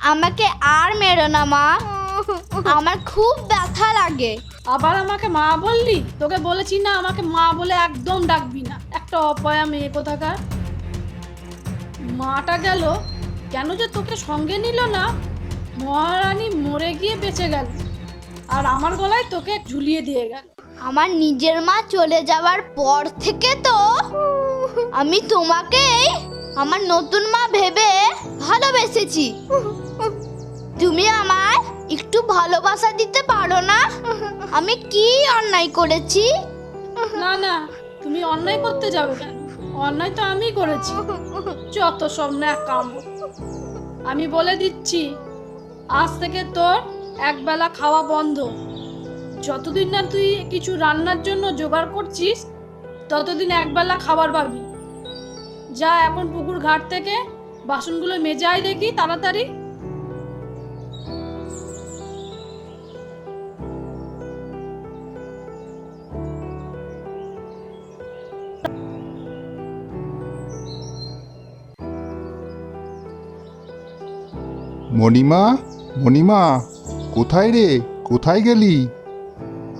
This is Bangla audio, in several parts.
আমাকে আর মেরো না মা। আমার খুব ব্যথা লাগে। আবার আমাকে মা বললি? তোকে বলেছি না আমাকে মা বলে একদম ডাকবি না। একটা অপয়া মেয়ে কোথাকার? মাটা গেল কেন যে তোকে সঙ্গে নিল না? মহারানী মরে গিয়ে বেঁচে গেল আর আমার গলায় তোকে ঝুলিয়ে দিয়ে গেল। আমার নিজের মা চলে যাওয়ার পর থেকে তো আমি তোমাকেই আমার নতুন মা ভেবে ভালোবেসেছি। তুমি আমার একটু ভালোবাসা দিতে পারো না? আমি কি অন্যায় করেছি? না না, তুমি অন্যায় করতে যাবে কেন? অন্যায় তো আমি করেছি। যত সব না কাম আমি বলে দিচ্ছি, আজ থেকে তোর একবেলা খাওয়া বন্ধ। যতদিন না তুই কিছু রান্নার জন্য জোগাড় করছিস, ততদিন একবেলা খাবার পাবি। যা এখন পুকুর ঘাট থেকে বাসনগুলো মেজাই দেখি তাড়াতাড়ি। মণিমা মণিমা, কোথায় রে? কোথায় গেলি?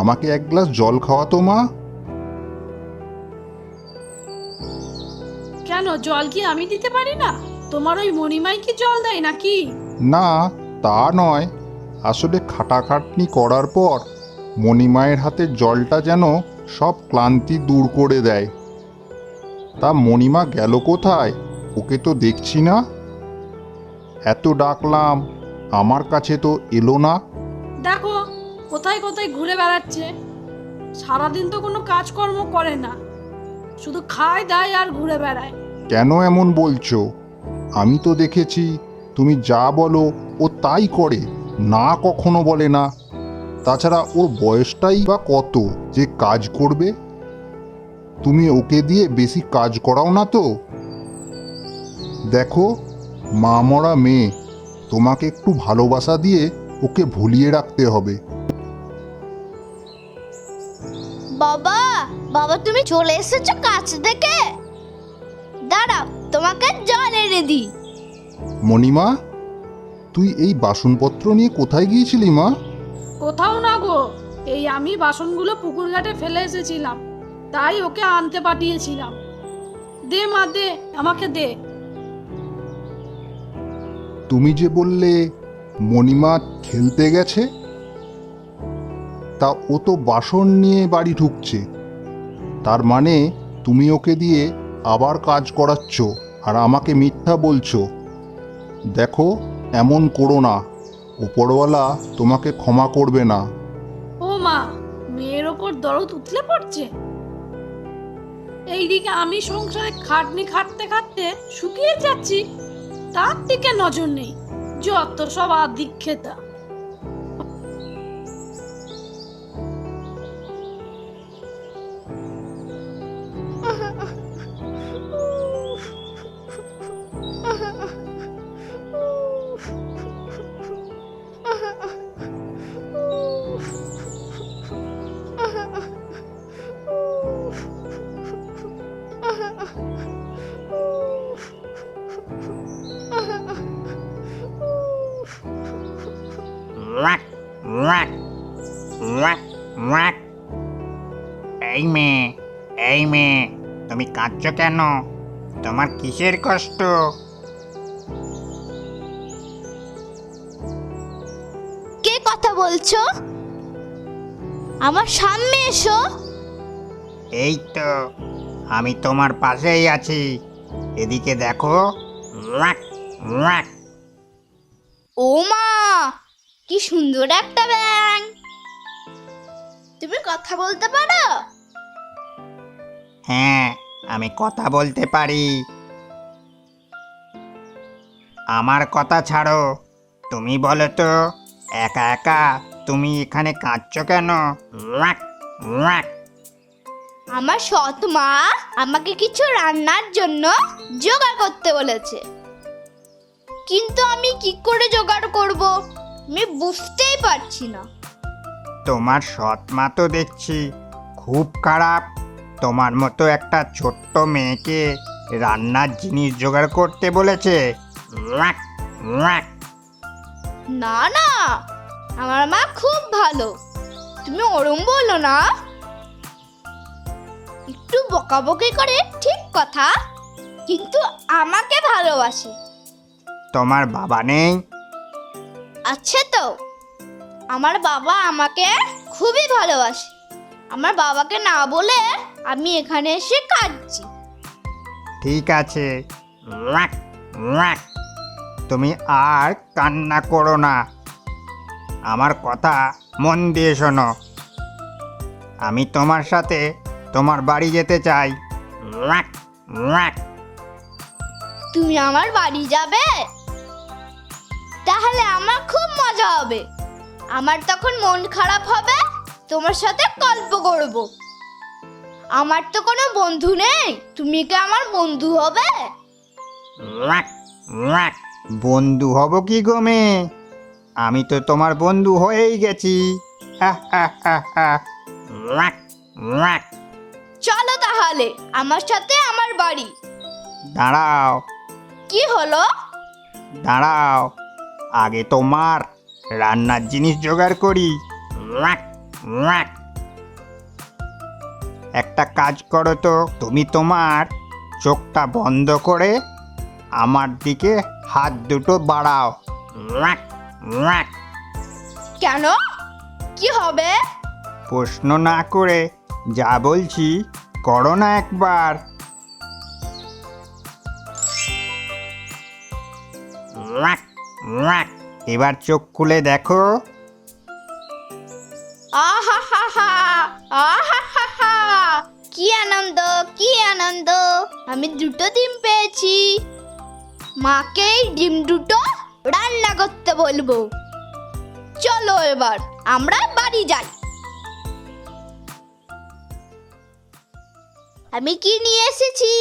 আমাকে এক গ্লাস জল খাওয়াতো মা। জল কি আমি দিতে পারি না? তোমার ওই মণিমাই কি জল দেয় নাকি? না তা নয়। আসলে খাটাখাটনি করার পর মণিমায়ের হাতে জলটা যেন সব ক্লান্তি দূর করে দেয়। তা মণিমা গেল কোথায়? ওকে তো দেখছি না। এত ডাকলাম আমার কাছে তো এলো না। দেখো কোথায় কোথায় ঘুরে বেড়াচ্ছে। সারাদিন তো কোনো কাজকর্ম করে না। শুধু খায় দায় আর ঘুরে বেড়ায়। কেন এমন বলছো? আমি তো দেখেছি তুমি যা বলো ও তাই করে, না কখনো বলে না। তাছাড়া ওর বয়সটাই বা কত যে কাজ করবে? তুমি ওকে দিয়ে বেশি কাজ করাও না তো? দেখো মা মরা মেয়ে, তোমাকে একটু ভালোবাসা দিয়ে ওকে ভুলিয়ে রাখতে হবে। বাবা বাবা তুমি চলে এসেছ কাছ থেকে? তোমাকে জল এনে দিই। মণিমা তুই এই বাসনপত্র নিয়ে কোথায় গিয়েছিলি মা? কোথাও না গো এই আমি বাসনগুলো পুকুর ঘাটে ফেলে এসেছিলাম তাই ওকে আনতে পাঠিয়েছিলাম। দে মা দে আমাকে দে। তুমি যে বললে মণিমা খেলতে গেছে তা ও তো বাসন নিয়ে বাড়ি ঢুকছে তার মানে তুমি ওকে দিয়ে আবার কাজ করাচ্ছ আর আমাকে মিথ্যা বলছো। দেখো, এমন করো না। উপরওয়ালা তোমাকে ক্ষমা করবে না। ও মা, মেয়ের ওপর দরদ উতলে পড়ছে? এইদিকে আমি সংসারে খাটনি খাটতে খাটতে শুকিয়ে যাচ্ছি, তার দিকে নজর নেই। যত সব আদিক্ষেতা। এই মেয়ে এই মেয়ে তুমি কাঁদছো কেন? তোমার কিসের কষ্ট? কে কথা বলছো? আমার সামনে এসো। এই তো আমি তোমার পাশেই আছি। এদিকে দেখো ও মা কি সুন্দর একটা ব্যাং। তুমি কথা বলতে পারো? হ্যাঁ আমি কথা বলতে পারি। আমার কথা ছাড়ো। তুমি বলো তো একা একা তুমি এখানে কাঁদছো কেন? আমার সৎ মা আমাকে কিছু রান্নার জন্য জোগাড় করতে বলেছে। কিন্তু আমি কি করে জোগাড় করব? আমি বুঝতেই পারছি না। তোমার সৎ মা তো দেখছি খুব খারাপ। তোমার মতো একটা ছোট্ট মেয়েকে রান্নার জিনিস জোগাড় করতে বলেছে। না না আমার মা খুব ভালো। তুমি ওরম বলো না। একটু বকাবকি করে ঠিক কথা কিন্তু আমাকে ভালোবাসে। তোমার বাবা নেই? আছে তো আমার বাবা আমাকে খুবই ভালোবাসে। আমার বাবাকে না বলে আমি এখানে এসে কাঁদছি। ঠিক আছে। ওয়াক, ওয়াক। তুমি আর কান্না করো না। আমার কথা মন দিয়ে শোনো। আমি তোমার সাথে তোমার বাড়ি যেতে চাই ওয়াক, ওয়াক। তুমি আমার বাড়ি যাবে তাহলে আমার খুব মজা হবে আমার তখন মন খারাপ হবে তোমার সাথে গল্প করব আমার তো কোনো বন্ধু নেই তুমি কি আমার বন্ধু হবে ওয়াক, ওয়াক। বন্ধু হব কি গো মেয়ে আমি তো তোমার বন্ধু হয়েই গেছি হা, হা, হা, হা। Walk, walk. চলো তাহলে আমার সাথে আমার বাড়ি। দাঁড়াও। কি হলো? দাঁড়াও আগে তোমার রান্নার জিনিস জোগাড় করি। একটা কাজ করো তো তুমি তোমার চোখটা বন্ধ করে আমার দিকে হাত দুটো বাড়াও। কেন? কি হবে? প্রশ্ন না করে যা বলছি করো না একবার। এবার চোখ খুলে দেখো। কি আনন্দ কি আনন্দ। আমি দুটো ডিম পেয়েছি। মাকে ডিম দুটো রান্না করতে বলব। চলো এবার, আমরা বাড়ি যাই। আমি কি নিয়ে এসেছি?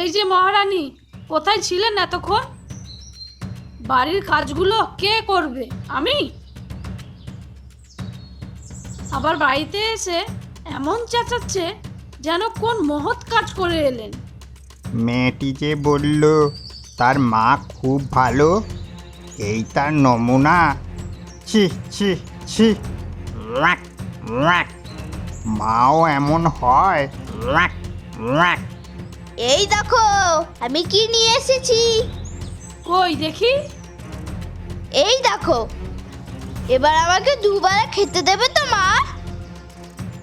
এই যে মহারানী কোথায় ছিলেন এতক্ষণ? বাড়ির কাজগুলো কে করবে? আমি? আবার বাড়িতে এসে এমন চেঁচাচ্ছে যেন কোন মহৎ কাজ করে এলেন। মেয়েটি যে বলল তার মা খুব ভালো এই তার নমুনা। ছি ছি ছি। মাও এমন হয়। এই দেখো আমি কি নিয়ে এসেছি? কই দেখি? এই দেখো এবার আমাকে দুবার খেতে দেবে তো মা?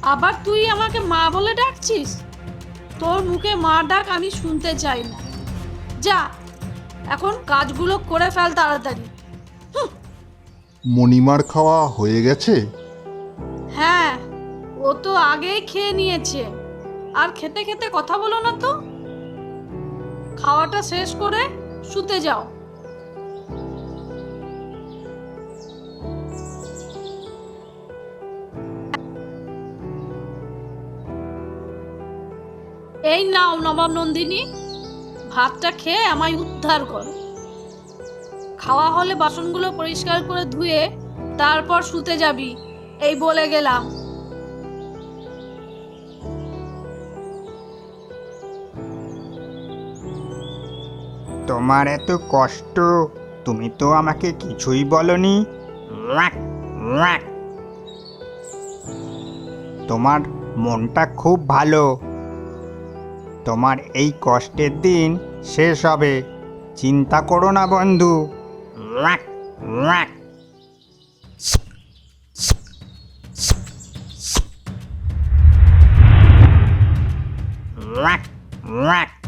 আবার তুই আমাকে মা বলে ডাকছিস? তোর মুখে মা ডাক আমি শুনতে চাই না। যা এখন কাজগুলো করে ফেল তাড়াতাড়ি। মণিমার খাওয়া হয়ে গেছে? হ্যাঁ ও তো আগেই খেয়ে নিয়েছে। আর খেতে খেতে কথা বলো না তো। খাওয়াটা শেষ করে শুতে যাও। এই নাও নবাব নন্দিনী, ভাতটা খেয়ে আমায় উদ্ধার করো। খাওয়া হলে বাসনগুলো পরিষ্কার করে ধুয়ে তারপর শুতে যাবি, এই বলে গেলাম। তোমার এত কষ্ট। তুমি তো আমাকে কিছুই বলনি। তোমার মনটা খুব ভালো। তোমার এই কষ্টের দিন শেষ হবে। চিন্তা করো না বন্ধু। ওয়াক, ওয়াক।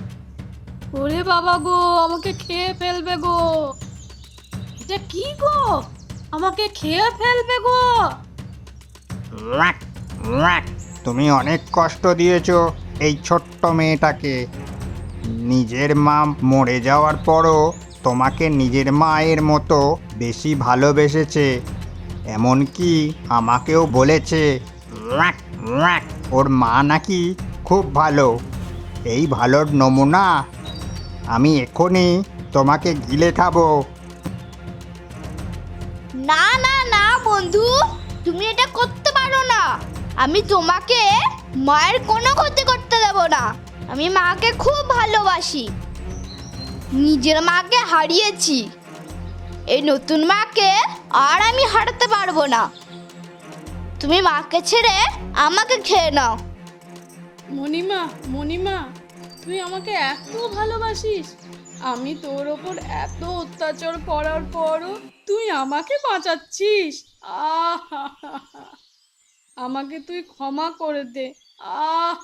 ওরে বাবা গো, আমাকে খেয়ে ফেলবে গো এটা কি গো আমাকে খেয়ে ফেলবে গো। তুমি অনেক কষ্ট দিয়েছ এই ছোট্ট মেয়েটাকে নিজের মা মরে যাওয়ার পরও তোমাকে নিজের মায়ের মতো বেশি ভালোবেসেছে এমনকি আমাকেও বলেছে। ওর মা নাকি খুব ভালো এই ভালোর নমুনা আমি এখনই তোমাকে গিলে খাব। না না না বন্ধু তুমি এটা করতে পারো না। আমি তোমাকে মায়ের কোনো ক্ষতি করতে দেব না। আমি মাকে খুব ভালোবাসি। নিজের মাকে হারিয়েছি। এই নতুন মাকে আর আমি হারাতে পারব না। তুমি মাকে ছেড়ে আমাকে খেয়ে নাও। মণিমা মণিমা। তুই আমাকে এত ভালোবাসিস। আমি তোর ওপর এত অত্যাচার করার পরও তুই আমাকে বাঁচাচ্ছিস। আহ আমাকে তুই ক্ষমা করে দে। আহ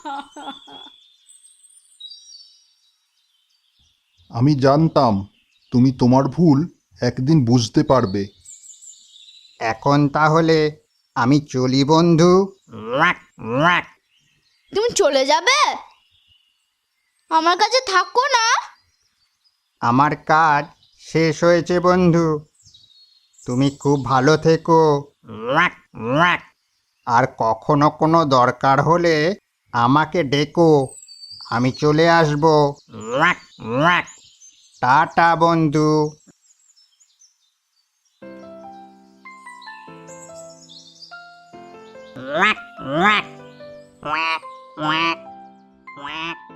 আমি জানতাম তুমি তোমার ভুল একদিন বুঝতে পারবে। এখন তাহলে আমি চলি বন্ধু। তুমি চলে যাবে? আমার কাছে থাকো না। আমার কাজ শেষ হয়েছে বন্ধু। তুমি খুব ভালো থেকো। আর কখনো কোনো দরকার হলে আমাকে ডেকো। আমি চলে আসব। টাটা বন্ধু। quack, quack, quack, quack, quack.